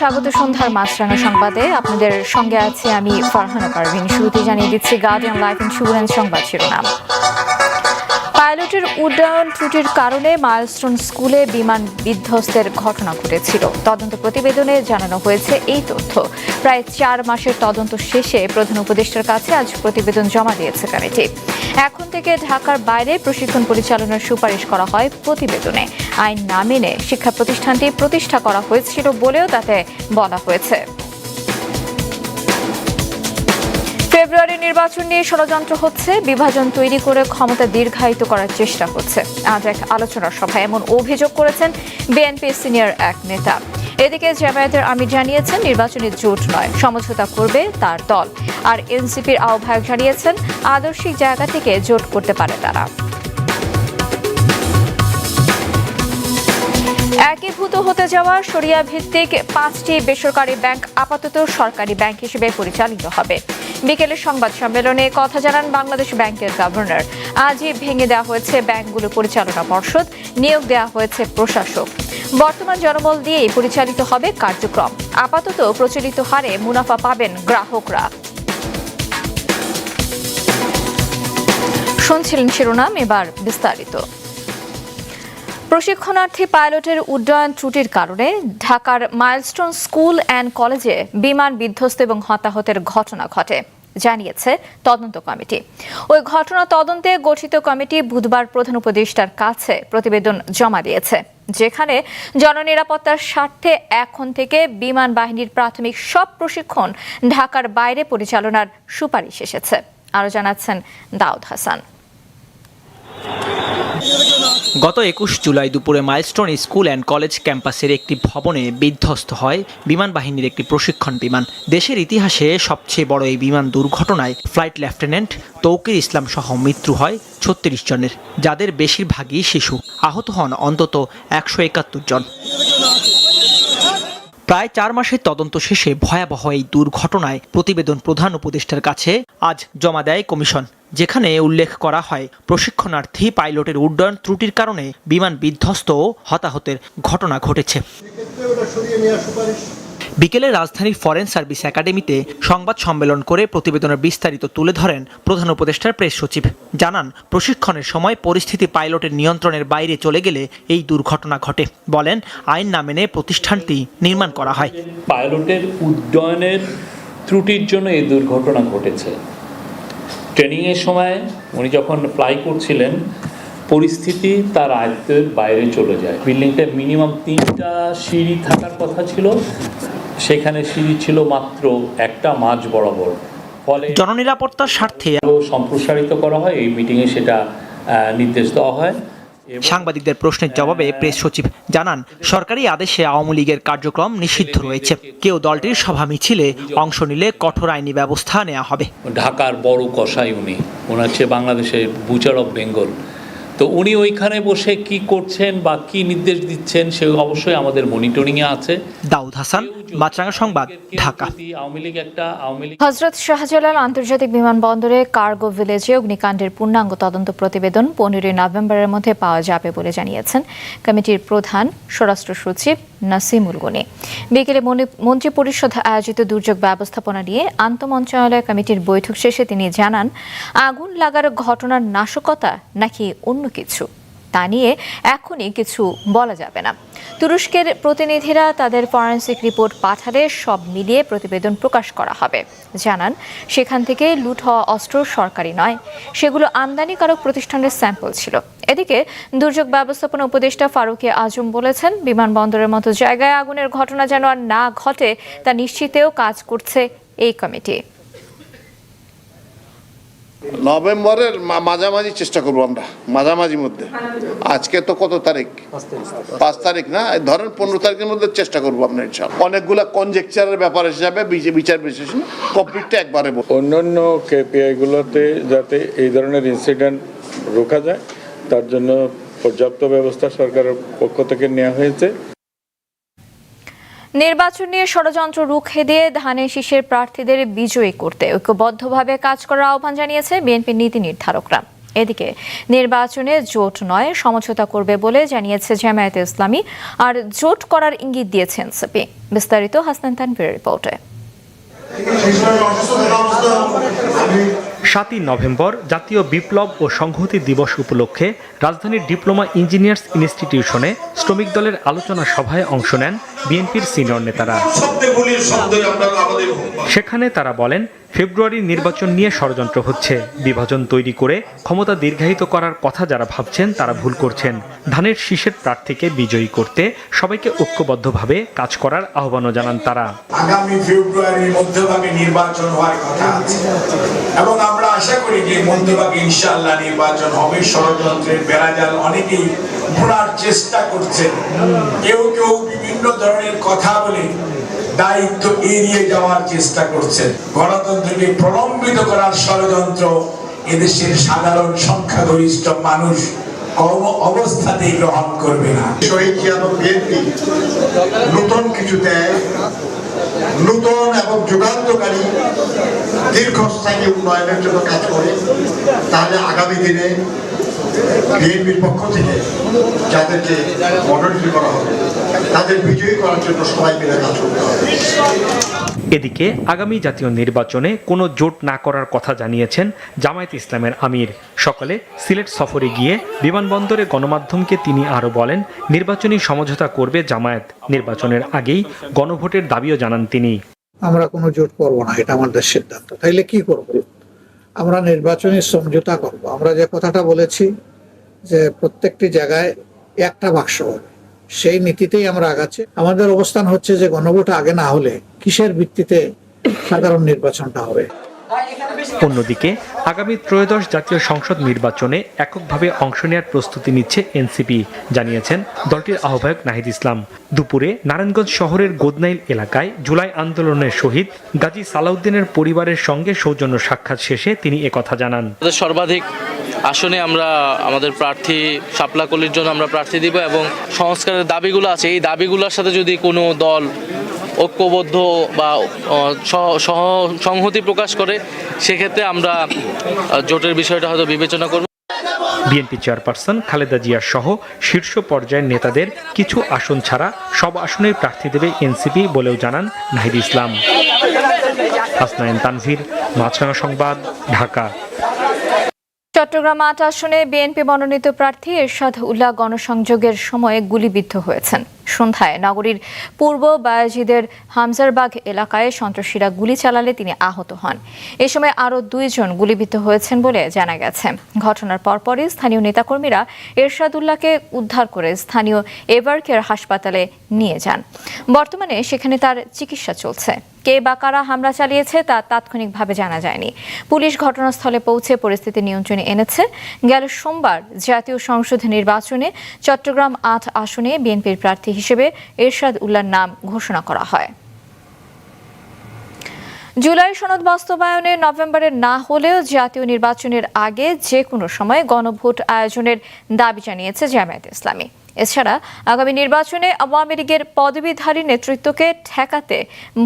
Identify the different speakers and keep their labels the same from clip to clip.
Speaker 1: স্বাগত সন্ধ্যার মাছরাঙা সংবাদে। আপনাদের সঙ্গে আছে আমি ফারহানা পারভিন। শুরুতে জানিয়ে দিচ্ছি, গার্ডিয়ান লাইফ ইন্স্যুরেন্স সংবাদ শিরোনাম। পাইলটের উড্ডয়ন ত্রুটির কারণে মাইলস্টোন স্কুলে বিমান বিধ্বস্তের ঘটনা ঘটেছিল। তদন্ত প্রতিবেদনে জানানো হয়েছে এই তথ্য। প্রায় চার মাসের তদন্ত শেষে প্রধান উপদেষ্টার কাছে আজ প্রতিবেদন জমা দিয়েছে কমিটি এখন থেকে ঢাকার বাইরে প্রশিক্ষণ পরিচালনার সুপারিশ করা হয় প্রতিবেদনে। আইন না মেনে শিক্ষা প্রতিষ্ঠানটি প্রতিষ্ঠা করা হয়েছিল বলেও তাতে বলা হয়েছে। ফেব্রুয়ারি নির্বাচন নিয়ে ষড়যন্ত্র হচ্ছে। বিভাজন তৈরি করে ক্ষমতা দীর্ঘায়িত করার চেষ্টা হচ্ছে আজ এক আলোচনা সভায় এমন অভিযোগ করেছেন বিএনপি সিনিয়র এক নেতা। এদিকে জামায়াতের আমির জানিয়েছেন, নির্বাচনী জোট নয়, সমঝোতা করবে তার দল। আর এনসিপির আহ্বায়ক জানিয়েছেন, আদর্শিক জায়গা থেকে জোট করতে পারে তারা। একীভূত হতে যাওয়া সরিয়া ভিত্তিক পাঁচটি বেসরকারি ব্যাংক আপাতত সরকারি ব্যাংক হিসেবে পরিচালিত হবে। বিকেলে সংবাদ সম্মেলনে কথা জানান বাংলাদেশ ব্যাংকের গভর্নর। আজই ভেঙে দেওয়া হয়েছে ব্যাংকগুলো পরিচালনা পর্ষদ, নিয়োগ দেওয়া হয়েছে প্রশাসক। বর্তমান জনবল দিয়েই পরিচালিত হবে কার্যক্রম। আপাতত প্রচলিত হারে মুনাফা পাবেন গ্রাহকরা। শুনছিলেন শিরোনাম, এবার বিস্তারিত। প্রশিক্ষণার্থী পাইলটের উড্ডয়ন ত্রুটির কারণে ঢাকার মাইলস্টোন স্কুল অ্যান্ড কলেজে বিমান বিধ্বস্ত এবং হতাহতের ঘটনা ঘটে, জানিয়েছে তদন্ত কমিটি। ওই ঘটনা তদন্তে গঠিত কমিটি বুধবার প্রধান উপদেষ্টার কাছে প্রতিবেদন জমা দিয়েছে, যেখানে জননিরাপত্তার স্বার্থে এখন থেকে বিমান বাহিনীর প্রাথমিক সব প্রশিক্ষণ ঢাকার বাইরে পরিচালনার সুপারিশ এসেছে। আরও জানাচ্ছেন দাউদ হাসান।
Speaker 2: গত একুশ জুলাই দুপুরে মাইলস্টোন স্কুল অ্যান্ড কলেজ ক্যাম্পাসের একটি ভবনে বিধ্বস্ত হয় বিমান বাহিনীর একটি প্রশিক্ষণ বিমান। দেশের ইতিহাসে সবচেয়ে বড় এই বিমান দুর্ঘটনায় ফ্লাইট লেফটেন্যান্ট তৌকির ইসলাম সহ মৃত্যু হয় ছত্রিশ জনের, যাদের বেশিরভাগই শিশু। আহত হন অন্তত একশো একাত্তর জন। প্রায় চার মাসের তদন্ত শেষে ভয়াবহ এই দুর্ঘটনায় প্রতিবেদন প্রধান উপদেষ্টার কাছে আজ জমা দেয় কমিশন। যেখানে উল্লেখ করা হয়, প্রশিক্ষণার্থী পাইলটের উড্ডয়ন ত্রুটির কারণে বিমান বিধ্বস্ত ও হতাহতের ঘটনা ঘটেছে। বিকেলে রাজধানীর ফরেন সার্ভিস একাডেমিতে সংবাদ সম্মেলন করে প্রতিবেদনের বিস্তারিত তুলে ধরেন প্রধান উপদেষ্টার প্রেস সচিব। জানান, প্রশিক্ষণের সময় পরিস্থিতি পাইলটের নিয়ন্ত্রণের বাইরে চলে গেলে এই দুর্ঘটনা ঘটে। বলেন, আইন না মেনে প্রতিষ্ঠানটি নির্মাণ করা হয়।
Speaker 3: পাইলটের উড্ডয়নের ত্রুটির জন্য এই দুর্ঘটনা ঘটেছে। ট্রেনিংয়ের সময় উনি যখন প্লাই করছিলেন পরিস্থিতি তার আয়ত্তের বাইরে চলে যায়। বিল্ডিংটা মিনিমাম তিনটা সিঁড়ি থাকার কথা ছিল। সেখানে সিঁড়ি ছিল মাত্র একটা মাঝ বরাবর। ফলে
Speaker 2: জননিরাপত্তার স্বার্থে
Speaker 3: সম্প্রসারিত করা হয় এই মিটিংয়ে সেটা নির্দেশ দেওয়া হয়।
Speaker 2: সাংবাদিকদের প্রশ্নের জবাবে প্রেস সচিব জানান সরকারি আদেশে আওয়ামী লীগের কার্যক্রম নিষিদ্ধ রয়েছে। কেউ দলটির সভা মিছিলে অংশ নিলে কঠোর আইনি ব্যবস্থা নেওয়া হবে।
Speaker 3: ঢাকার বড় কষাই উনি। ওনার হচ্ছে বাংলাদেশের বুচার অফ বেঙ্গল। তো উনি ওইখানে বসে কি করছেন বা কি নির্দেশ দিচ্ছেন সে অবশ্যই আমাদের মনিটরিংয়ে আছে।
Speaker 2: দাউদ হাসান মাছরাঙ্গা সংবাদ ঢাকা।
Speaker 3: আওয়ামী লীগ একটা আওয়ামী লীগ
Speaker 1: হজরত শাহজালাল আন্তর্জাতিক বিমানবন্দরে কার্গো ভিলেজে অগ্নিকাণ্ডের পূর্ণাঙ্গ তদন্ত প্রতিবেদন পনেরোই নভেম্বরের মধ্যে পাওয়া যাবে বলে জানিয়েছেন কমিটির প্রধান স্বরাষ্ট্র সচিব নাসিমুল গনি। বিকেলে মনি- মন্ত্রী পরিষদ আয়োজিত দুর্যোগ ব্যবস্থাপনা নিয়ে আন্তমন্ত্রণালয় কমিটির বৈঠক শেষে তিনি জানান আগুন লাগার ঘটনার নাশকতা নাকি অন্য কিছু। তা নিয়ে এখনই কিছু বলা যাবে না। তুরস্কের প্রতিনিধিরা তাদের ফরেন্সিক রিপোর্ট পাঠালে সব মিলিয়ে প্রতিবেদন প্রকাশ করা হবে। জানান, সেখান থেকে লুট হওয়া অস্ত্র সরকারি নয়, সেগুলো আমদানিকারক প্রতিষ্ঠানের স্যাম্পল ছিল। এদিকে দুর্যোগ ব্যবস্থাপনা উপদেষ্টা ফারুকি আজম বলেছেন, বিমানবন্দরের মতো জায়গায় আগুনের ঘটনা যেন আর না ঘটে, তা নিশ্চিতেও কাজ করছে এই কমিটি।
Speaker 4: নভেম্বরের মাঝামাঝি চেষ্টা করব আমরা মাঝামাঝি মধ্যে। আজকে তো কত তারিখ? পাঁচ তারিখ। না? ধরেন পনেরো তারিখের মধ্যে চেষ্টা করব আমরা ইনশাল্লাহ। অনেকগুলা কনজেকচারের ব্যাপার হিসাবে বিচে- বিচার বিশ্লেষণ কমপ্লিটটা একবারে।
Speaker 5: অন্যান্য কেপিআইগুলোতে যাতে এই ধরনের ইনসিডেন্ট রোকা যায় তার জন্য পর্যাপ্ত ব্যবস্থা সরকারের পক্ষ থেকে নেওয়া হয়েছে।
Speaker 1: নির্বাচন নিয়ে ষড়যন্ত্র রুখে দিয়ে ধানের শীষের প্রার্থীদের বিজয়ী করতে ঐক্যবদ্ধভাবে কাজ করার আহ্বান জানিয়েছে বিএনপির নীতি নির্ধারকরা। এদিকে নির্বাচনে জোট নয়, সমঝোতা করবে বলে জানিয়েছে জামায়াতে ইসলামী, আর জোট করার ইঙ্গিত দিয়েছে এনসিপি বিস্তারিত হাসনান তানভীরের রিপোর্টে।
Speaker 6: সাতই নভেম্বর জাতীয় বিপ্লব ও সংহতি দিবস উপলক্ষে রাজধানীর ডিপ্লোমা ইঞ্জিনিয়ার্স ইনস্টিটিউশনে শ্রমিক দলের আলোচনা সভায় অংশ নেন বিএনপির সিনিয়র নেতারা। সেখানে তারা বলেন ফেব্রুয়ারির নির্বাচন নিয়ে ষড়যন্ত্র হচ্ছে। বিভাজন তৈরি করে ক্ষমতা দীর্ঘায়িত করার কথা যারা ভাবছেন, তারা ভুল করছেন। ধানের শীষের প্রার্থীকে বিজয়ী করতে সবাইকে ঐক্যবদ্ধভাবে কাজ করার আহ্বানও জানান তারা।
Speaker 7: আগামী ফেব্রুয়ারির মধ্যভাগে নির্বাচন হওয়ার কথা আছে। এবং আমরা আশা করি যে মধ্যভাগে ইনশাআল্লাহ নির্বাচন হবে। ষড়যন্ত্রের বেড়াজাল অনেকেই ভোলার চেষ্টা করছেন। কেউ কেউ বিভিন্ন ধরনের কথা বলে দায়িত্ব এড়িয়ে যাওয়ার চেষ্টা করছেন। গণতন্ত্রকে প্রলম্বিত করার ষড়যন্ত্র এদেশের সাধারণ সংখ্যাগরিষ্ঠ মানুষ অবস্থাতেই গ্রহণ করবে না।
Speaker 8: নতুন কিছু দেয়, নতুন এবং যুগান্তকারী দীর্ঘস্থায়ী উন্নয়নের জন্য কাজ করে। তাহলে আগামী দিনে বিএনপির পক্ষ থেকে যাদেরকে মনোনীত করা হবে তাদের বিজয়ী করার জন্য সবাই মিলে কাজ করতে হবে।
Speaker 6: এদিকে আগামী জাতীয় নির্বাচনে কোনো জোট না করার কথা জানিয়েছেন জামায়াত ইসলামের আমির। সকালে সিলেট সফরে গিয়ে বিমানবন্দরে গণমাধ্যমকে তিনি আরও বলেন নির্বাচনী সমঝোতা করবে জামায়াত। নির্বাচনের আগেই গণভোটের দাবিও জানান তিনি।
Speaker 9: আমরা কোনো জোট করব না এটা আমাদের সিদ্ধান্ত। তাইলে কি করব? আমরা নির্বাচনী সমঝোতা করব। আমরা যে কথাটা বলেছি যে প্রত্যেকটি জায়গায় একটা বাক্স হবে, সেই নীতিতেই আমরা আগাচ্ছি। আমাদের অবস্থান হচ্ছে যে গণভোট আগে না হলে কিসের ভিত্তিতে সাধারণ নির্বাচনটা হবে?
Speaker 6: অন্যদিকে, আগামী ত্রয়োদশ জাতীয় সংসদ নির্বাচনে এককভাবে অংশ নেওয়ার প্রস্তুতি নিচ্ছে এনসিপি, জানিয়েছেন দলটির আহ্বায়ক নাহিদ ইসলাম। দুপুরে নারায়ণগঞ্জ শহরের গোদনাইল এলাকায় জুলাই আন্দোলনের শহীদ গাজী সালাউদ্দিনের পরিবারের সঙ্গে সৌজন্য সাক্ষাৎ শেষে তিনি একথা জানান।
Speaker 10: সর্বাধিক আসনে আমরা আমাদের প্রার্থী সাপলাকলির জন্য আমরা প্রার্থী দিব এবং সংস্কারের দাবিগুলো আছে। এই দাবিগুলোর সাথে যদি কোনো দল ঐক্যবদ্ধ বা সহ- সহ- সংহতি প্রকাশ করে, সেক্ষেত্রে আমরা জোটের বিষয়টা হয়তো বিবেচনা করব।
Speaker 6: বিএনপি চেয়ারপারসন খালেদা জিয়া সহ শীর্ষ পর্যায়ের নেতাদের কিছু আসন ছাড়া সব আসনেই প্রার্থী দেবে এনসিপি বলেও জানান নাহিদ ইসলাম। হাসনাইন তানভীর মাছরাঙা সংবাদ, ঢাকা।
Speaker 1: চট্টগ্রাম আট আসনে বিএনপি মনোনীত প্রার্থী এরশাদ উল্লাহ গণসংযোগের সময়ে গুলিবিদ্ধ হয়েছেন। সন্ধ্যায় নগরীর পূর্ব বায়াজিদের হামজারবাগ এলাকায় সন্ত্রাসীরা গুলি চালালে তিনি আহত হন। এ সময় আরও দুইজন গুলিবিদ্ধ হয়েছেন বলে জানা গেছে। ঘটনার পরপরই স্থানীয় নেতাকর্মীরা এরশাদ উল্লাহকে উদ্ধার করে স্থানীয় এভার কেয়ার হাসপাতালে নিয়ে যান। বর্তমানে সেখানে তার চিকিৎসা চলছে। কে বা কারা হামলা চালিয়েছে তা তাৎক্ষণিকভাবে জানা যায়নি। পুলিশ ঘটনাস্থলে পৌঁছে পরিস্থিতি নিয়ন্ত্রণে এনেছে। গেল সোমবার জাতীয় সংসদ নির্বাচনে চট্টগ্রাম আট আসনে বিএনপির প্রার্থী হিসেবে এরশাদ উল্লাহর নাম ঘোষণা করা হয়। জুলাই সনদ বাস্তবায়নে নভেম্বরে না হলেও জাতীয় নির্বাচনের আগে যে কোনো সময় গণভোট আয়োজনের দাবি জানিয়েছে জামায়াত ইসলামী। এছাড়া আগামী নির্বাচনে আওয়ামী লীগের পদবীধারী নেতৃত্বকে ঠেকাতে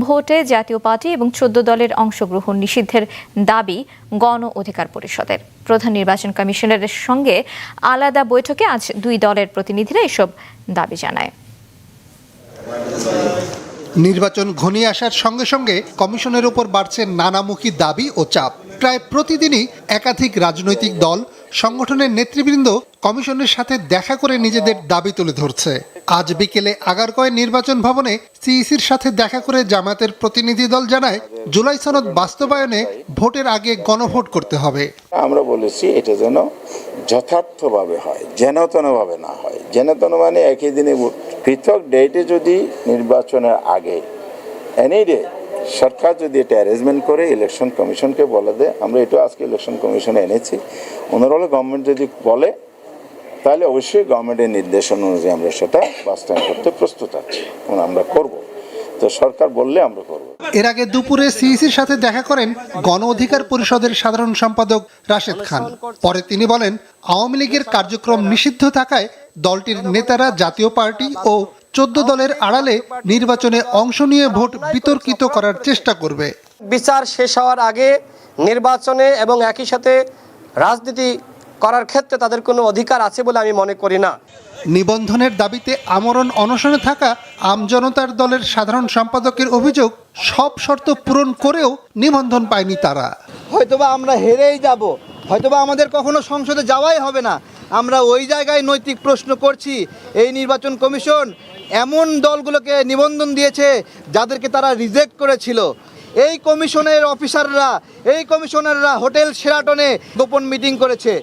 Speaker 1: ভোটে জাতীয় পার্টি এবং চোদ্দ দলের অংশগ্রহণ নিষিদ্ধের দাবি গণ অধিকার পরিষদের। প্রধান নির্বাচন কমিশনারের সঙ্গে আলাদা বৈঠকে আজ দুই দলের প্রতিনিধিরা এসব দাবি জানায়।
Speaker 11: নির্বাচন ঘনিয়ে আসার সঙ্গে সঙ্গে কমিশনের উপর বাড়ছে নানামুখী দাবি ও চাপ। প্রায় প্রতিদিনই একাধিক রাজনৈতিক দল সংগঠনের নেতৃবৃন্দ কমিশনের সাথে দেখা করে নিজেদের দাবি তুলে ধরছে। আজ বিকেলে আগারকয় নির্বাচন ভবনে সিইসির সাথে দেখা করে জামাতের প্রতিনিধি দল জানায়, জুলাই সনদ বাস্তবায়নে ভোটের আগে গণভোট করতে হবে।
Speaker 12: আমরা বলেছি এটা যেন যথার্থভাবে হয় যেন যেনতনভাবে না হয়। যেনতন মানে একই দিনে। পৃথক ডেটে যদি নির্বাচনের আগে এনি ডে সরকার যদি এটা অ্যারেঞ্জমেন্ট করে ইলেকশন কমিশনকে বলে দেয়, আমরা এটা আজকে ইলেকশন কমিশনে এনেছি। ওনারা গভর্নমেন্ট যদি বলে, তাহলে অবশ্যই গভর্নমেন্টের নির্দেশনা অনুযায়ী আমরা সেটা বাস্তবায়ন করতে প্রস্তুত আছি আমরা করব। তো সরকার বললে আমরা করব।
Speaker 11: এর আগে দুপুরে সিইসির সাথে দেখা করেন গণ অধিকার পরিষদের সাধারণ সম্পাদক রাশেদ খান। পরে তিনি বলেন, আওয়ামী লীগের কার্যক্রম নিষিদ্ধ থাকায় দলটির নেতারা জাতীয় পার্টি ও চোদ্দ দলের আড়ালে নির্বাচনে অংশ নিয়ে ভোট বিতর্কিত করার চেষ্টা করবে।
Speaker 13: বিচার শেষ হওয়ার আগে নির্বাচনে এবং একই সাথে রাজনীতি করার ক্ষেত্রে তাদের কোনো অধিকার আছে বলে আমি মনে করি না।
Speaker 11: নিবন্ধনের দাবিতে আমরণ অনশনে থাকা আমজনতার দলের সাধারণ সম্পাদকের অভিযোগ সব শর্ত পূরণ করেও নিবন্ধন পায়নি তারা।
Speaker 14: হয়তোবা আমরা হেরেই যাব হয়তোবা আমাদের কখনো সংসদে যাওয়াই হবে না। আমরা ওই জায়গায় নৈতিক প্রশ্ন করছি, এই নির্বাচন কমিশন এমন দলগুলোকে নিবন্ধন দিয়েছে যাদেরকে তারা রিজেক্ট করেছিল। এই কমিশনের অফিসাররা, এই কমিশনাররা হোটেল সেরাটনে গোপন মিটিং করেছে।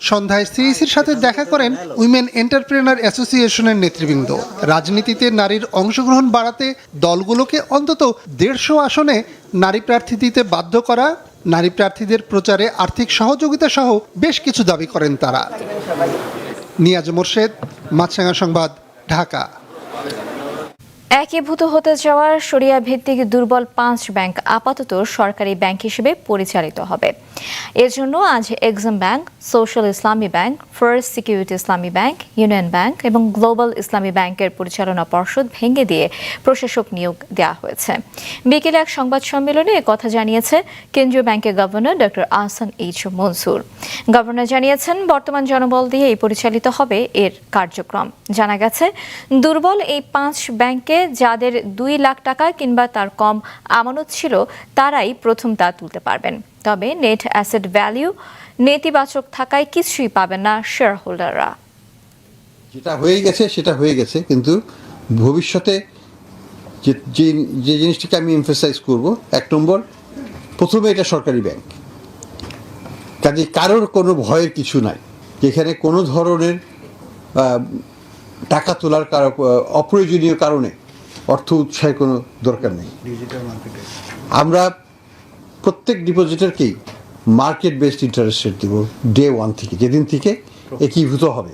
Speaker 11: সন্ধ্যায় সিইসির সাথে দেখা করেন উইমেন এন্টারপ্রেনার অ্যাসোসিয়েশনের নেতৃবৃন্দ। রাজনীতিতে নারীর অংশগ্রহণ বাড়াতে দলগুলোকে অন্তত দেড়শো আসনে নারী প্রার্থী দিতে বাধ্য করা নারী প্রার্থীদের প্রচারে আর্থিক সহযোগিতা সহ বেশ কিছু দাবি করেন তারা। নিয়াজ মোর্শেদ, মাছরাঙা সংবাদ, ঢাকা।
Speaker 1: একীভূত হতে যাওয়ার সরিয়া ভিত্তিক দুর্বল পাঁচ ব্যাংক আপাতত সরকারি ব্যাংক হিসেবে পরিচালিত হবে। এজন্য আজ exam bank, social Islami bank, first security Islami bank, union bank এবং গ্লোবাল ইসলামী ব্যাংকের পরিচালনা পর্ষদ ভেঙে দিয়ে প্রশাসক নিয়োগ দেওয়া হয়েছে। বিকেলে এক সংবাদ সম্মেলনে কথা জানিয়েছে কেন্দ্রীয় ব্যাংকের governor doctor Ahsan H Mansur. Governor জানিয়েছেন, বর্তমান জনবল দিয়ে এই পরিচালিত হবে এর কার্যক্রম। জানা গেছে, দুর্বল এই পাঁচ ব্যাংকে যাদের দুই লাখ টাকা কিংবা তার কম আমানত ছিল, তারাই প্রথম তা তুলতে পারবেন। তবে নেট অ্যাসেট ভ্যালিউ নেতিবাচক থাকায় কিছুই পাবেন না শেয়ার হোল্ডাররা
Speaker 8: যেটা হয়ে গেছে, সেটা হয়ে গেছে, কিন্তু ভবিষ্যতে যে যে জিনিসটাকে আমি এমফেসাইজ করব, এক নম্বর, প্রথমে এটা সরকারি ব্যাংক কাজে কারোর কোনো ভয়ের কিছু নাই। যেখানে কোনো ধরনের টাকা তোলার কারও, অপ্রয়োজনীয় কারণে অর্থ উৎসাহের কোনো দরকার নেই। আমরা প্রত্যেক ডিপোজিটারকেই মার্কেট বেসড ইন্টারেস্ট রেট দেবো ডে ওয়ান থেকে যেদিন থেকে একীভূত হবে।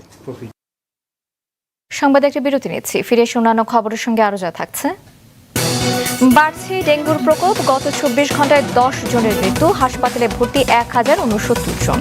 Speaker 1: সংবাদে একটা বিরতি নিচ্ছি ফিরে এসে অন্যান্য খবরের সঙ্গে আরও যা থাকছে। বাড়ছে ডেঙ্গুর প্রকোপ গত চব্বিশ ঘন্টায় দশ জনের মৃত্যু হাসপাতালে ভর্তি এক হাজার উনসত্তর জন।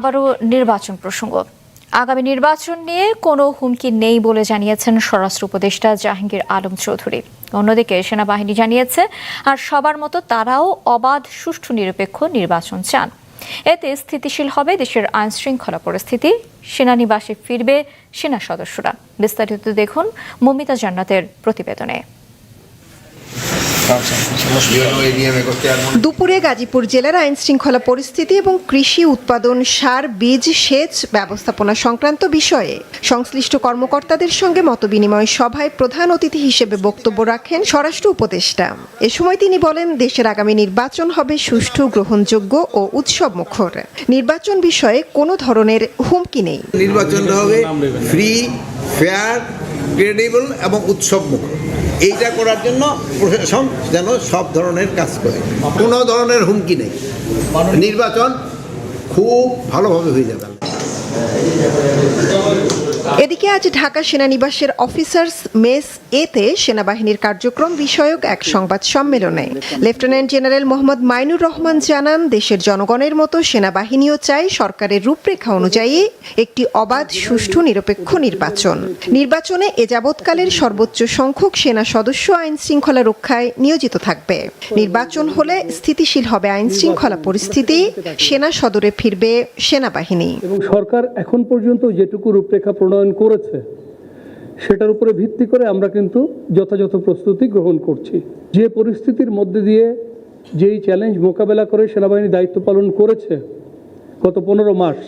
Speaker 1: আবারও নির্বাচন প্রসঙ্গ। আগামী নির্বাচন নিয়ে কোনো হুমকি নেই বলে জানিয়েছেন স্বরাষ্ট্র উপদেষ্টা জাহাঙ্গীর আলম চৌধুরী। অন্যদিকে সেনাবাহিনী জানিয়েছে, আর সবার মতো তারাও অবাধ, সুষ্ঠু, নিরপেক্ষ নির্বাচন চান। এতে স্থিতিশীল হবে দেশের আইন শৃঙ্খলা পরিস্থিতি, সেনানিবাসে ফিরবে সেনা সদস্যরা। বিস্তারিত দেখুন মমিতা জান্নাতের প্রতিবেদনে।
Speaker 15: দুপুরে গাজীপুর জেলার আইন শৃঙ্খলা পরিস্থিতি এবং কৃষি উৎপাদন, সার, বীজ, সেচ ব্যবস্থাপনা সংক্রান্ত বিষয়ে সংশ্লিষ্ট কর্মকর্তাদের সঙ্গে মতবিনিময় সভায় প্রধান অতিথি হিসেবে বক্তব্য রাখেন স্বরাষ্ট্র উপদেষ্টা। এ সময় তিনি বলেন, দেশের আগামী নির্বাচন হবে সুষ্ঠু, গ্রহণযোগ্য ও উৎসব মুখর নির্বাচন বিষয়ে কোনো ধরনের হুমকি নেই।
Speaker 16: নির্বাচনটা হবে ফ্রি ফেয়ার ক্রেডিবল এবং উৎসবমুখ এইটা করার জন্য প্রশাসন যেন সব ধরনের কাজ করে। কোনো ধরনের হুমকি নেই। নির্বাচন খুব ভালোভাবে হয়ে যাবে।
Speaker 15: এদিকে আজ ঢাকা সেনানিবাসের অফিসার্স মেস এতে সেনাবাহিনীর কার্যক্রম বিষয়ক এক সংবাদ সম্মেলনে লেফটেন্যান্ট জেনারেল মোহাম্মদ মাইনুর রহমান জানান, দেশের জনগণের মতো সেনাবাহিনীও চায় সরকারের রূপরেখা অনুযায়ী একটি অবাধ, সুষ্ঠু, নিরপেক্ষ নির্বাচন। নির্বাচনে এ যাবৎকালের সর্বোচ্চ সংখ্যক সেনা সদস্য আইন শৃঙ্খলা রক্ষায় নিয়োজিত থাকবে। নির্বাচন হলে স্থিতিশীল হবে আইন শৃঙ্খলা পরিস্থিতি, সেনা সদরে ফিরবে সেনাবাহিনী।
Speaker 17: এবং সরকার এখন পর্যন্ত যেটুকু রূপরেখা প্রণয়ন করেছে সেটার উপরে ভিত্তি করে আমরা কিন্তু যথাযথ প্রস্তুতি গ্রহণ করছি। যে পরিস্থিতির মধ্যে দিয়ে যেই চ্যালেঞ্জ মোকাবেলা করে সেনাবাহিনী দায়িত্ব পালন করেছে গত পনেরো মাস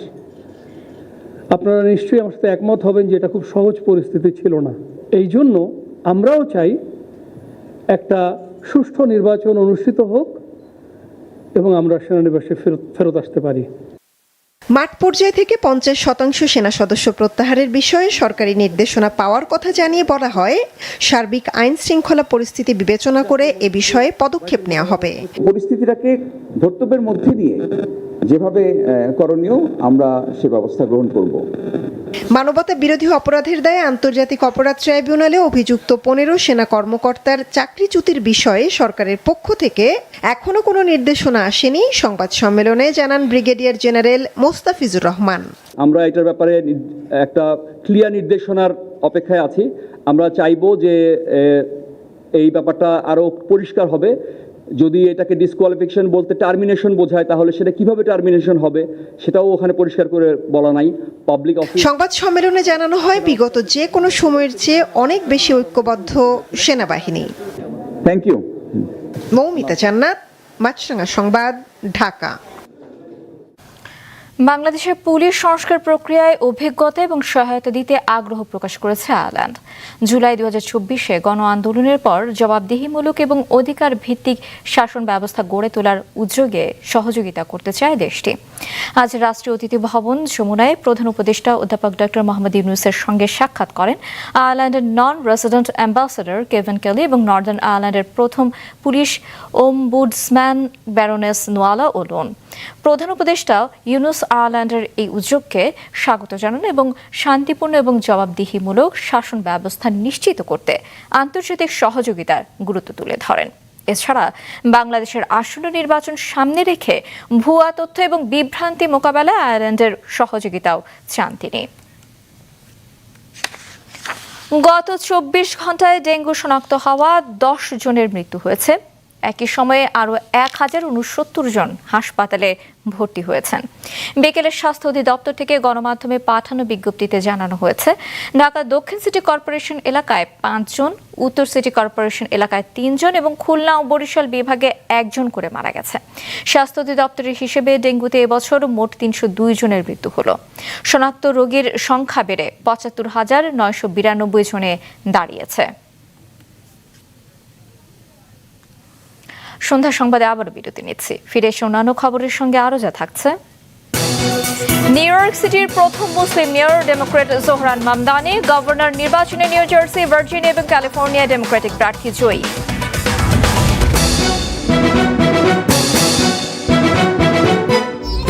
Speaker 17: আপনারা নিশ্চয়ই আমার সাথে একমত হবেন যে এটা খুব সহজ পরিস্থিতি ছিল না। এই জন্য আমরাও চাই একটা সুষ্ঠু নির্বাচন অনুষ্ঠিত হোক এবং আমরা সেনানিবাসে ফেরত ফেরত আসতে পারি।
Speaker 15: মাঠ পর্যায় থেকে পঞ্চাশ শতাংশ সেনা সদস্য প্রত্যাহারের বিষয়ে সরকারি নির্দেশনা পাওয়ার কথা জানিয়ে বলা হয়, সার্বিক আইন শৃঙ্খলা পরিস্থিতি বিবেচনা করে এ বিষয়ে পদক্ষেপ নেওয়া হবে।
Speaker 18: পরিস্থিতিটাকে ধর্তব্যের মধ্যে দিয়ে যেভাবে করণীয় আমরা সে ব্যবস্থা গ্রহণ করব।
Speaker 15: মানবতা বিরোধী অপরাধের দায়ে আন্তর্জাতিক অপরাধ ট্রাইব্যুনালে অভিযুক্ত পনেরো সেনা কর্মকর্তার চাকরিচ্যুতির বিষয়ে সরকারের পক্ষ থেকে এখনও কোনো নির্দেশনা আসেনি। সংবাদ সম্মেলনে জানান ব্রিগেডিয়ার জেনারেল মোস্তাফিজুর রহমান।
Speaker 18: আমরা এটার ব্যাপারে একটা ক্লিয়ার নির্দেশনার অপেক্ষায় আছি। আমরা চাইব যে এই ব্যাপারটা আরও পরিষ্কার হবে। যদি এটাকে ডিসকোয়ালিফিকেশন বলতে টার্মিনেশন বোঝায় তাহলে সেটা কীভাবে টার্মিনেশন হবে সেটাও ওখানে পরিষ্কার করে বলা নাই। পাবলিক অফিস
Speaker 15: সংবাদ সম্মেলনে জানানো হয় বিগত যে কোনো সময়ের চেয়ে অনেক বেশি ঐক্যবদ্ধ সেনাবাহিনী।
Speaker 18: থ্যাংক ইউ
Speaker 15: মৌমিতা জান্নাত মাছরাঙা সংবাদ ঢাকা।
Speaker 1: বাংলাদেশের পুলিশ সংস্কার প্রক্রিয়ায় অভিজ্ঞতা এবং সহায়তা দিতে আগ্রহ প্রকাশ করেছে আয়ারল্যান্ড। জুলাই দু হাজার চব্বিশে গণ আন্দোলনের পর জবাবদিহিমূলক এবং অধিকার ভিত্তিক শাসন ব্যবস্থা গড়ে তোলার উদ্যোগে সহযোগিতা করতে চায় দেশটি। আজ রাষ্ট্রীয় অতিথি ভবন যমুনায় প্রধান উপদেষ্টা অধ্যাপক ডক্টর মোহাম্মদ ইউনুসের সঙ্গে সাক্ষাৎ করেন। আয়ারল্যান্ডের non resident ambassador Keven Kelly এবং নর্দার্ন আয়ারল্যান্ডের প্রথম police ombudsman baroness Nuala O'Loan প্রধান উপদেষ্টা ইউনুস আয়ারল্যান্ডের এই উদ্যোগকে স্বাগত জানান এবং শান্তিপূর্ণ এবং জবাবদিহিমূলক শাসন ব্যবস্থা নিশ্চিত করতে আন্তর্জাতিক সহযোগিতার গুরুত্ব তুলে ধরেন। এছাড়া বাংলাদেশের আসন্ন নির্বাচন সামনে রেখে ভুয়া তথ্য এবং বিভ্রান্তি মোকাবেলায় আয়ারল্যান্ডের সহযোগিতাও চান তিনি। গত চব্বিশ ঘন্টায় ডেঙ্গু শনাক্ত হওয়া দশ জনের মৃত্যু হয়েছে। একই সময়ে আরও এক হাজার উনসত্তর জন হাসপাতালে ভর্তি হয়েছেন। বিকেলে স্বাস্থ্য অধিদপ্তর থেকে গণমাধ্যমে পাঠানো বিজ্ঞপ্তিতে জানানো হয়েছে, ঢাকা দক্ষিণ সিটি কর্পোরেশন এলাকায় পাঁচজন উত্তর সিটি কর্পোরেশন এলাকায় তিনজন এবং খুলনা ও বরিশাল বিভাগে একজন করে মারা গেছে। স্বাস্থ্য অধিদপ্তরের হিসেবে ডেঙ্গুতে এবছর মোট তিনশো দুই জনের মৃত্যু হলো। শনাক্ত রোগীর সংখ্যা বেড়ে পঁচাত্তর হাজার নয়শো বিরানব্বই জনে দাঁড়িয়েছে। সন্ধ্যা সংবাদে আবার বিরতি নিচ্ছি। ফিরে এসে অন্যান্য খবরের সঙ্গে আরও যা থাকছে। নিউ ইয়র্ক সিটির প্রথম মুসলিম mayor democrat Zohran Mamdani, governor নির্বাচনে নিউ জার্সি, ভার্জিনিয়া এবং ক্যালিফোর্নিয়া ডেমোক্রেটিক প্রার্থী জয়ী।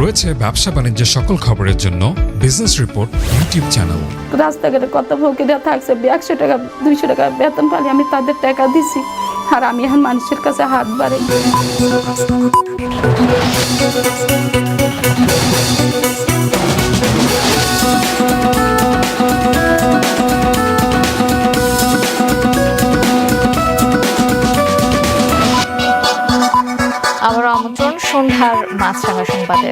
Speaker 19: রয়েছে ব্যবসা বাণিজ্যের সকল খবরের জন্য বিজনেস রিপোর্ট ইউটিউব চ্যানেল
Speaker 20: রাস্তাঘাটে কত ভোগে দেওয়া থাকছে, একশো টাকা, দুইশো টাকা বেতন পালি, আমি তাদের টাকা দিছি, আর আমি এখন মানুষের কাছে হাত বাড়ি
Speaker 1: সন্ধ্যার মাছরাঙা সংবাদে।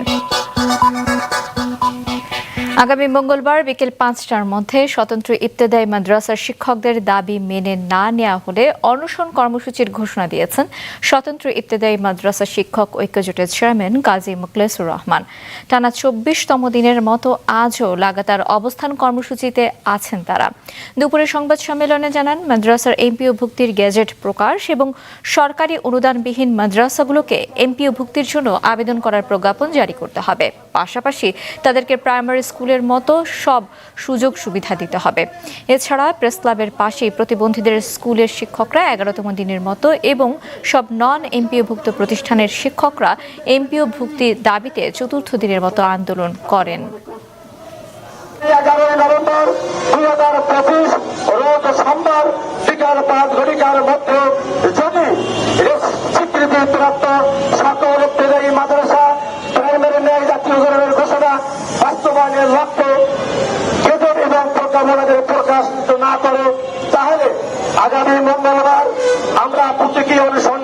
Speaker 1: আগামী মঙ্গলবার বিকেল পাঁচটার মধ্যে স্বতন্ত্র ইবতেদায়ী মাদ্রাসার শিক্ষকদের দাবি মেনে না নেওয়া হলে অনশন কর্মসূচির ঘোষণা দিয়েছেন স্বতন্ত্র ইবতেদায়ী মাদ্রাসা শিক্ষক ঐক্যজোটের চেয়ারম্যান গাজী মুকলেসুর রহমান। টানা চব্বিশতম দিনের মতো আজও লাগাতার অবস্থান কর্মসূচিতে আছেন তারা। দুপুরে সংবাদ সম্মেলনে জানান, মাদ্রাসার এমপিও ভুক্তির গেজেট প্রকাশ এবং সরকারি অনুদানবিহীন মাদ্রাসাগুলোকে এমপিও ভুক্তির জন্য আবেদন করার প্রজ্ঞাপন জারি করতে হবে। পাশাপাশি তাদেরকে প্রাইমারি স্কুলের মতো সব সুযোগ সুবিধা দিতে হবে। এছাড়া প্রেস ক্লাবের পাশেই প্রতিবন্ধীদের স্কুলের শিক্ষকরা এগারোতম দিনের মতো এবং সব নন এমপিওভুক্ত প্রতিষ্ঠানের শিক্ষকরা এমপিও ভুক্তি দাবিতে চতুর্থ দিনের মতো আন্দোলন করেন।
Speaker 21: এগারোই সকল মাদ্রাসা, প্রাইমারি ন্যায় জাতীয়করণের ঘোষণা বাস্তবায়নের লক্ষ্যে বেতন এবং প্রজ্ঞাপনাদের প্রকাশিত না করে, তাহলে আগামী মঙ্গলবার আমরা প্রতীকী অনুষ্ঠান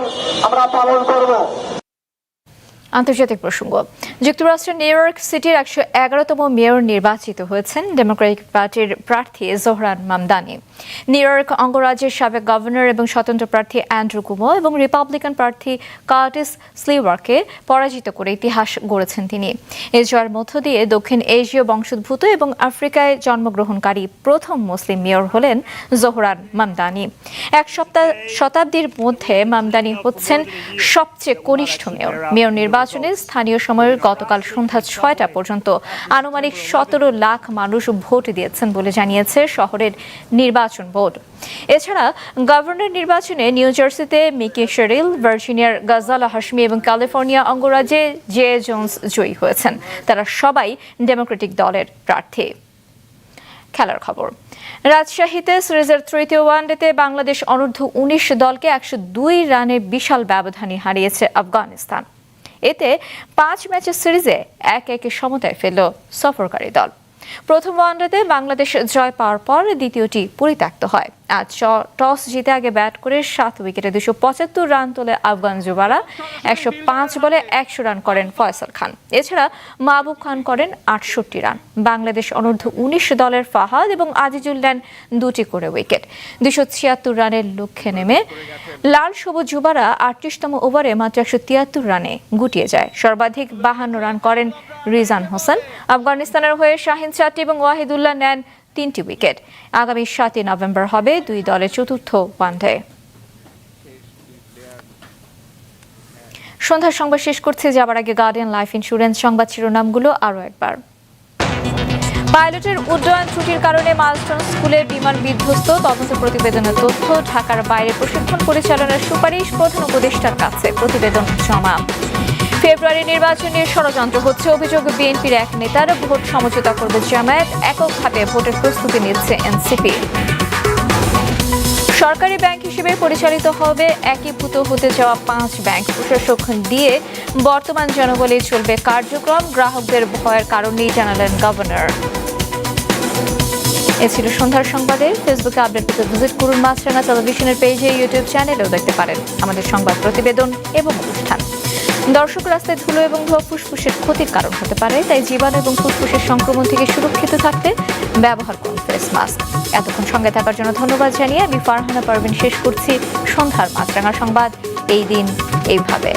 Speaker 21: আমরা পালন করব।
Speaker 1: আন্তর্জাতিক প্রসঙ্গ। যুক্তরাষ্ট্রের নিউ ইয়র্ক সিটির একশো এগারোতম মেয়র নির্বাচিত হয়েছেন ডেমোক্রেটিক পার্টির প্রার্থী জোহরান মামদানি। নিউ ইয়র্ক অঙ্গরাজ্যের সাবেক গভর্নর এবং স্বতন্ত্র প্রার্থী অ্যান্ড্রু কুমো এবং রিপাবলিকান প্রার্থী কার্টিস স্লিওয়ারকে পরাজিত করে ইতিহাস গড়েছেন তিনি। এই জয়ের মধ্য দিয়ে দক্ষিণ এশীয় বংশোদ্ভূত এবং আফ্রিকায় জন্মগ্রহণকারী প্রথম মুসলিম মেয়র হলেন জোহরান মামদানি। এক সপ্তাহ শতাব্দীর মধ্যে মামদানি হচ্ছেন সবচেয়ে কনিষ্ঠ মেয়র। মেয়র নির্বাচনে স্থানীয় সময়ের গতকাল সন্ধ্যা ছয়টা পর্যন্ত আনুমানিক সতেরো লাখ মানুষ ভোট দিয়েছেন বলে জানিয়েছে শহরের নির্বাচন বোর্ড। এছাড়া গভর্নর নির্বাচনে নিউ জার্সিতে মিকি শেরিল, ভার্জিনিয়ার গাজালা হাসমি এবং ক্যালিফোর্নিয়া অঙ্গরাজ্যে জে জোন্স জয়ী হয়েছেন। তারা সবাই ডেমোক্রেটিক দলের প্রার্থী। খেলার খবর। রাজশাহীতে সিরিজের তৃতীয় ওয়ানডেতে বাংলাদেশ অনূর্ধ্ব উনিশ দলকে একশো দুই রানে বিশাল ব্যবধানে হারিয়েছে আফগানিস্তান। এতে পাঁচ ম্যাচের সিরিজে এক একে সমতায় ফেলল সফরকারী দল। প্রথম ওয়ানডেতে বাংলাদেশ জয় পাওয়ার পর দ্বিতীয়টি পরিত্যক্ত হয়। আজ টস জিতে আগে ব্যাট করে সাত উইকেটে দুশো পঁচাত্তর রান তোলে আফগান যুবারা। একশো পাঁচ বলে একশো রান করেন ফয়সাল খান। এছাড়া মাহবুব খান করেন আটষট্টি রান। বাংলাদেশ অনূর্ধ্ব উনিশ দলের ফাহাদ এবং আজিজুল নেন দুটি করে উইকেট। দুশো ছিয়াত্তর রানের লক্ষ্যে নেমে লাল সবুজ যুবারা আটত্রিশতম ওভারে মাত্র একশো তিয়াত্তর রানে গুটিয়ে যায়। সর্বাধিক বাহান্ন রান করেন রিজান হোসেন। আফগানিস্তানের হয়ে শাহিন চাটি এবং ওয়াহিদুল্লাহ নেন তিনটি উইকেট। আগামী সাতই নভেম্বর হবে দুই দলের চতুর্থ ওয়ানডে। সন্ধ্যার সংবাদ শেষ করছে। যাবার আগে গার্ডিয়ান লাইফ ইন্স্যুরেন্স সংবাদ শিরোনামগুলো আরও একবার। পাইলটের উড্ডয়ন ত্রুটির কারণে মালস্টন স্কুলে বিমান বিধ্বস্ত। তদন্ত প্রতিবেদনের তথ্য ঢাকার বাইরে প্রশিক্ষণ পরিচালনার সুপারিশ প্রধান উপদেষ্টার কাছে। প্রতিবেদন জমা। ফেব্রুয়ারি নির্বাচনে ষড়যন্ত্র হচ্ছে। অভিযোগ বিএনপির এক নেতার ভোট সমঝোতা করবে জামায়াত। এককভাবে ভোটের প্রস্তুতি নিচ্ছে এনসিপি। সরকারি ব্যাংক হিসেবে পরিচালিত হবে, একীভূত হতে যাওয়া পাঁচ ব্যাংক প্রশাসক দিয়ে বর্তমান জনবলে চলবে কার্যক্রম। গ্রাহকদের ভয়ের কারণেই জানালেন গভর্নর। এ ছিল সন্ধ্যার সংবাদে। ফেসবুকে আপডেট পেতে ভিজিট করুন মাছরাঙা টেলিভিশনের পেজে, ইউটিউব চ্যানেলেও দেখতে পারেন আমাদের সংবাদ প্রতিবেদন এবং অনুষ্ঠান। দর্শক, রাস্তায় ধুলো এবং ধোয়া ফুসফুসের ক্ষতির কারণ হতে পারে, তাই জীবাণু এবং ফুসফুসের সংক্রমণ থেকে সুরক্ষিত থাকতে ব্যবহার করুন ফেস মাস্ক। এতক্ষণ সঙ্গে থাকার জন্য ধন্যবাদ জানিয়ে আমি ফারহানা পারভিন শেষ করছি সন্ধ্যার মাছরাঙা সংবাদ। এই দিন এইভাবে।